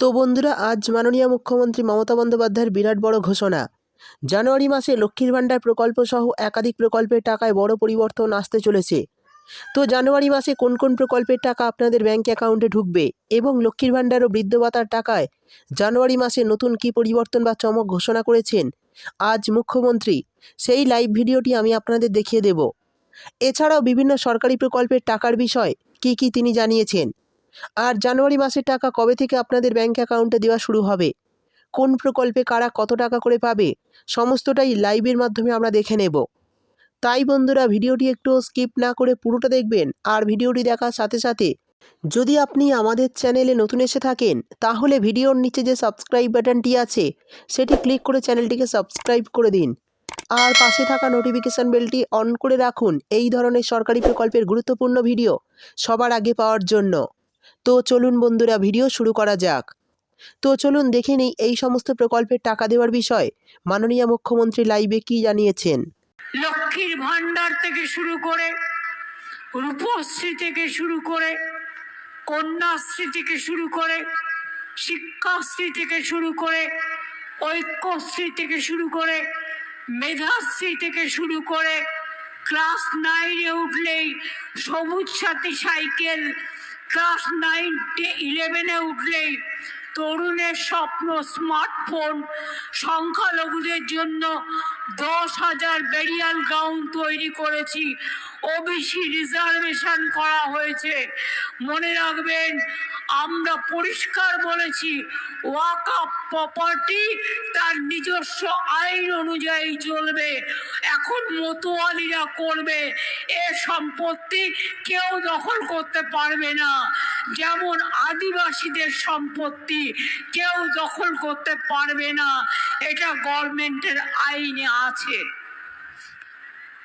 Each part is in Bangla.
তো বন্ধুরা, আজ মাননীয় মুখ্যমন্ত্রী মমতা বন্দ্যোপাধ্যায়ের বিরাট বড় ঘোষণা। জানুয়ারি মাসে লক্ষ্মীর ভাণ্ডার প্রকল্প সহ একাধিক প্রকল্পের টাকায় বড় পরিবর্তন আসতে চলেছে। তো জানুয়ারি মাসে কোন কোন প্রকল্পের টাকা আপনাদের ব্যাঙ্ক অ্যাকাউন্টে ঢুকবে এবং লক্ষ্মীর ভাণ্ডার ও বৃদ্ধ ভাতার টাকায় জানুয়ারি মাসে নতুন কী পরিবর্তন বা চমক ঘোষণা করেছেন আজ মুখ্যমন্ত্রী, সেই লাইভ ভিডিওটি আমি আপনাদের দেখিয়ে দেব। এছাড়াও বিভিন্ন সরকারি প্রকল্পের টাকার বিষয় কী কী তিনি জানিয়েছেন? আর জানুয়ারি মাসের টাকা কবে থেকে আপনাদের ব্যাঙ্ক অ্যাকাউন্টে দেওয়া শুরু হবে? কোন প্রকল্পে কারা কত টাকা করে পাবে? সমস্তটাই লাইভের মাধ্যমে আমরা দেখে নেব। তাই বন্ধুরা, ভিডিওটি একটু স্কিপ না করে পুরোটা দেখবেন আর ভিডিওটি দেখার সাথে সাথে যদি আপনি আমাদের চ্যানেলে নতুন এসে থাকেন, তাহলে ভিডিওর নিচে যে সাবস্ক্রাইব বাটনটি আছে, সেটি ক্লিক করে চ্যানেলটিকে সাবস্ক্রাইব করে দিন। আর পাশে থাকা নোটিফিকেশান বেলটি অন করে রাখুন। এই ধরনের সরকারি প্রকল্পের গুরুত্বপূর্ণ ভিডিও সবার আগে পাওয়ার জন্য। তো চলুন বন্ধুরা, ভিডিও শুরু করা যাক। তো চলুন দেখে নিই এই সমস্ত প্রকল্পের টাকা দেওয়ার বিষয়। মাননীয় মুখ্যমন্ত্রী লাইভে কি জানিয়েছেন? লক্ষ্মীর ভাণ্ডার থেকে শুরু করে, রূপশ্রী থেকে শুরু করে, কন্যাশ্রী থেকে শুরু করে, শিক্ষাশ্রী থেকে শুরু করে, ঐক্যশ্রী থেকে শুরু করে, মেধাশ্রী থেকে শুরু করে, ক্লাস নাইনে উঠলেই সবুজ সাথী সাইকেল ক্লাস নাইন ইলেভেনে উঠলেই তরুণের স্বপ্ন স্মার্টফোন সংখ্যালঘুদের জন্য দশ হাজার বেরিয়াল গাউন তৈরি করেছি। ওবিসি রিজার্ভেশন করা হয়েছে। মনে রাখবেন, আমরা পরিষ্কার বলেছি ওয়াক আপ প্রপার্টি তার নিজস্ব আইন অনুযায়ী চলবে। এখন মতোয়ালিরা করবে, এ সম্পত্তি কেউ দখল করতে পারবে না। যেমন আদিবাসীদের সম্পত্তি কেউ দখল করতে পারবে না। এটা গভর্নমেন্টের আইনে আছে।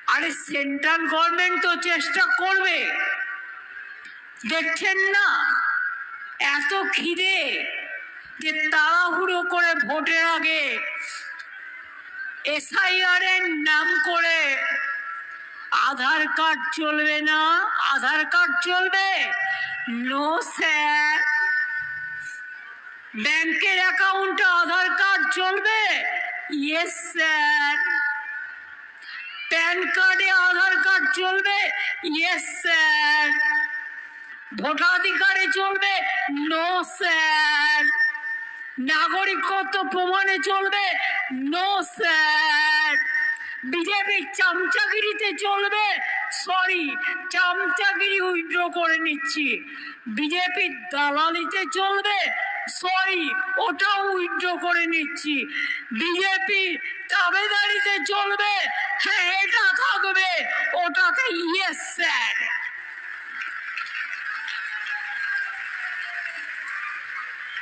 আরে সেন্ট্রাল গভর্নমেন্ট তো চেষ্টা করবে। দেখছেন না? এত খিদে যে তাড়াহুড়ো করে ভোটের আগে এসআইআর এর নাম করে আধার কার্ড চলবে না? আধার কার্ড চলবে? নো স্যার ব্যাংকের অ্যাকাউন্টে আধার কার্ড চলবে? ইয়েস স্যার প্যান কার্ডে আধার কার্ড চলবে? ইয়েস স্যার ভোটাধিকারে চলবে? নো স্যার নাগরিকত্ব প্রমাণে চলবে? নো স্যার বিজেপির চামচাগিরিতে চলবে? সরি চামচাগিরি উইথড্র করে নিচ্ছি। বিজেপির দালালিতে চলবে? সরি, ওটাও উইথড্র করে নিচ্ছি। বিজেপি দাবেদারিতে চলবে। হ্যাঁ এটা থাকবে। ওটাতে ইয়েস স্যার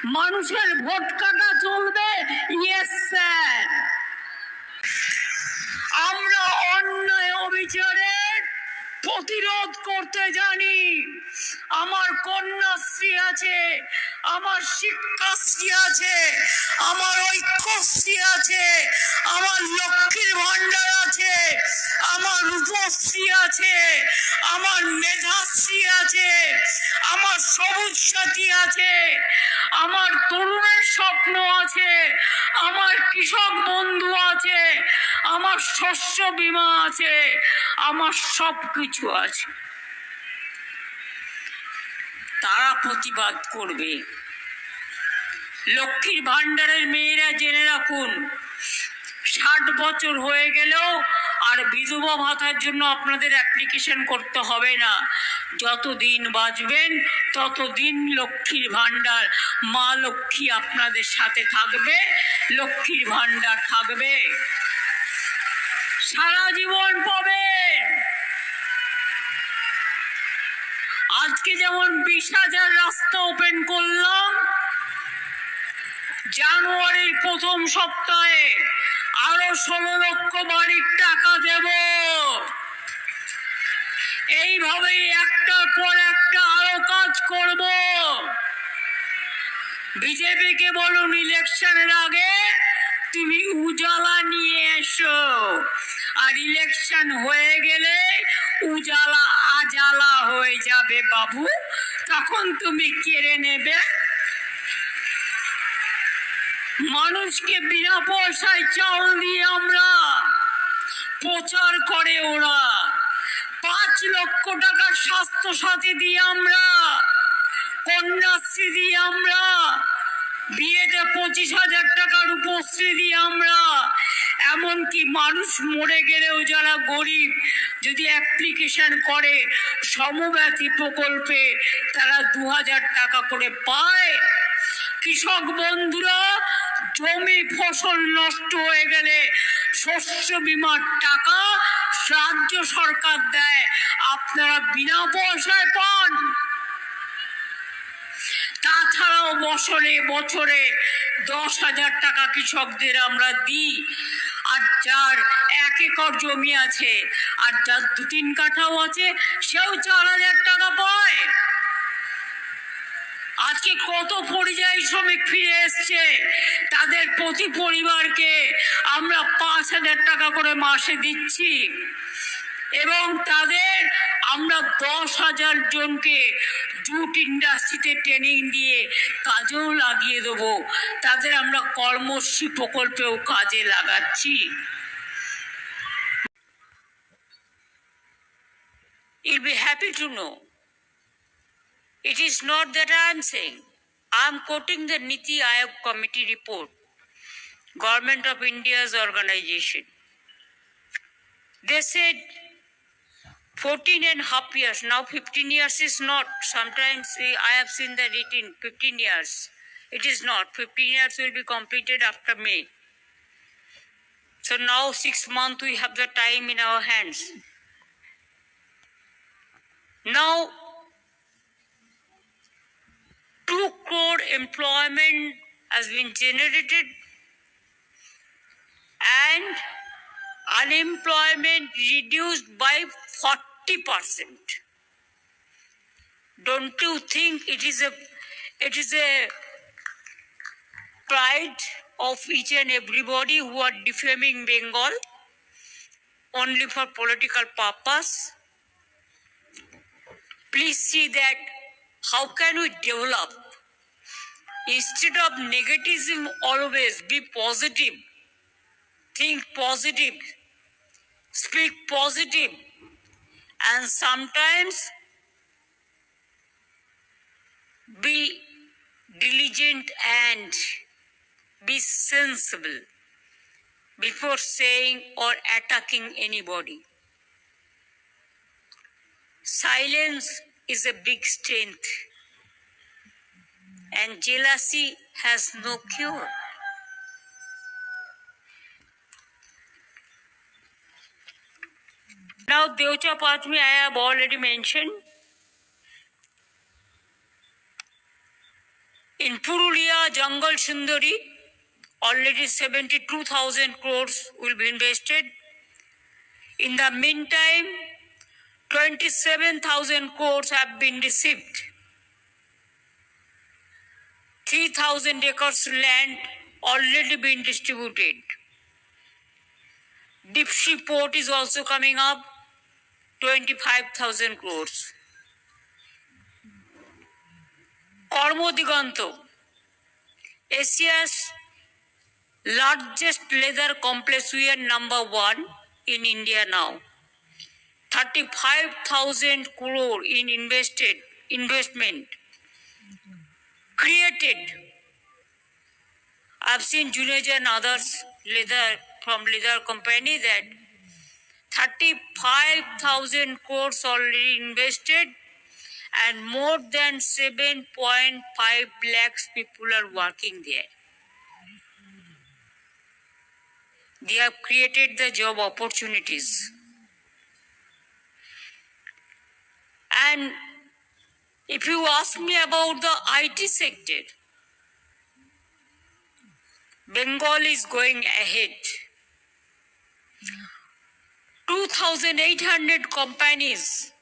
মানুষের ভোট কাটা চলবে। ইয়েস স্যার আমরা অন্যায় অবিচারের প্রতিরোধ করতে জানি। আমার কন্যাশ্রী আছে। আমার শিক্ষাশ্রী আছে, আমার ঐক্যশ্রী আছে, আমার লক্ষ্মীর ভাণ্ডার আছে, আমার রূপশ্রী আছে, আমার মেধাশ্রী আছে, আমার সবুজ সাথী আছে, আমার তরুণের স্বপ্ন আছে, আমার কৃষক বন্ধু আছে, আমার শস্য বীমা আছে, আমার সব কিছু আছে। তারা প্রতিবাদ করবে। লক্ষ্মীর ভাণ্ডারের মেয়েরা জেনে রাখুন, ষাট বছর হয়ে গেলেও আর বিধবা ভাতার জন্য আপনাদের অ্যাপ্লিকেশন করতে হবে না। যত দিন বাঁচবেন তত দিন লক্ষ্মীর ভাণ্ডার, মা লক্ষ্মী আপনাদের সাথে থাকবে, লক্ষ্মীর ভাণ্ডার থাকবে। সারা জীবন পাবেন। আজকে যেমন বিশ হাজার রাস্তা ওপেন করলাম, জানুয়ারির প্রথম সপ্তাহে আরও ষোলো লক্ষ বাড়ির টাকা দেব। এইভাবেই একটার পর একটা আরও কাজ করব। বিজেপিকে বলুন ইলেকশনের আগে তুমি উজালা নিয়ে এসো। আর ইলেকশন হয়ে গেলে উজালা আজালা হয়ে যাবে বাবু। তখন তুমি কেড়ে নেবে। মানুষকে বিনা পয়সায় চাউল দিয়ে আমরা প্রচার করে ওরা। পাঁচ লক্ষ টাকার স্বাস্থ্য সাথী দিয়ে আমরা, কন্যাশ্রী দিয়ে আমরা, বিয়েতে পঁচিশ হাজার টাকার উপশ্রী দিয়ে আমরা এমনকি মানুষ মরে গেলেও যারা গরিব, যদি অ্যাপ্লিকেশন করে সমব্যথী প্রকল্পে তারা দু হাজার টাকা করে পায়। কৃষক বন্ধুরা, জমি, ফসল নষ্ট হয়ে গেলে শস্য বিমার টাকা রাজ্য সরকার দেয়। আপনারা বিনা পয়সায় পান। তাছাড়াও বছরে বছরে দশ হাজার টাকা কৃষকদের আমরা দিই। আর যার এক একর জমি আছে। আর যার দু তিন কাঠাও আছে, সেও চার হাজার টাকা পায়। আজকে কত পরিযায়ী শ্রমিক ফিরে এসছে, তাদের প্রতি পরিবারকে আমরা পাঁচ হাজার টাকা করে মাসে দিচ্ছি। এবং তাদের আমরা দশ হাজার জনকে জুট ইন্ডাস্ট্রিতে ট্রেনিং দিয়ে কাজেও লাগিয়ে দেব। তাদের আমরা কর্মশ্রী প্রকল্পেও কাজে লাগাচ্ছি। I'll be happy to know it is not that I am saying I am quoting the NITI Aayog committee report government of India's organization they said 14 and half years, now 15 years is not. Sometimes we, I have seen that it in 15 years. It is not. 15 years will be completed after May. So now six months we have the time in our hands. Now 2 crore employment has been generated and unemployment reduced by 40%. Don't you think it is a it is a pride of each and everybody who are defaming Bengal only for political purpose? Please see that how can we develop instead of negativism always be positive think positive speak positive and sometimes be diligent and be sensible before saying or attacking anybody silence is a big strength and jealousy has no cure. Now, Deocha Patmi, I have already mentioned. In Purulia, Jungle Sundari, already 72,000 crores will be invested. In the meantime, 27,000 crores have been received. 3,000 acres land already been distributed. Dipshi port is also coming up, 25,000 crores. Kormodiganta, Asia's largest leather complex, we are number one in India now. 35,000 crore in invested investment created. I've seen Juneja and others leather from leather company that 35,000 crores already invested and more than 7.5 lakhs people are working there. They have created the job opportunities. And if you ask me about the IT sector, Bengal is going ahead. 2,800 companies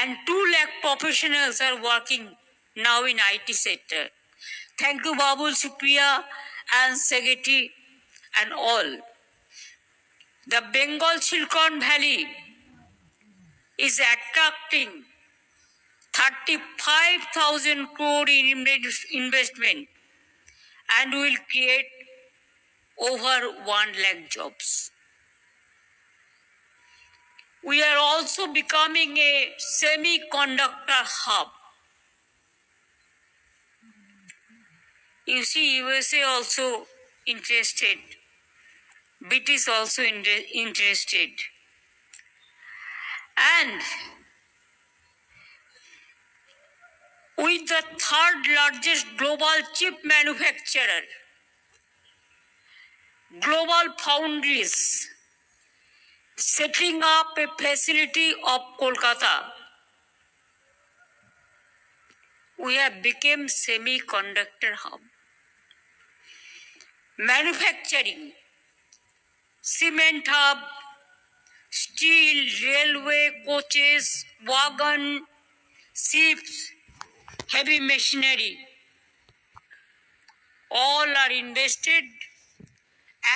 and 2 lakh professionals are working now in IT sector. Thank you, Babul Supriya and Segeti and all. The Bengal Silicon Valley is attracting 35,000 crore in investment and will create over 1 lakh jobs. We are also becoming a semiconductor hub. You see, USA also interested. British also inter- interested. And with the third largest global chip manufacturer, global foundries, setting up a facility of Kolkata. We have become semiconductor hub. Manufacturing, cement hub, steel, railway, coaches, wagon, ships, heavy machinery. All are invested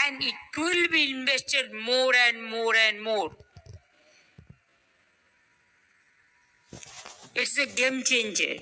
and it will be invested more and more and more. It's a game changer.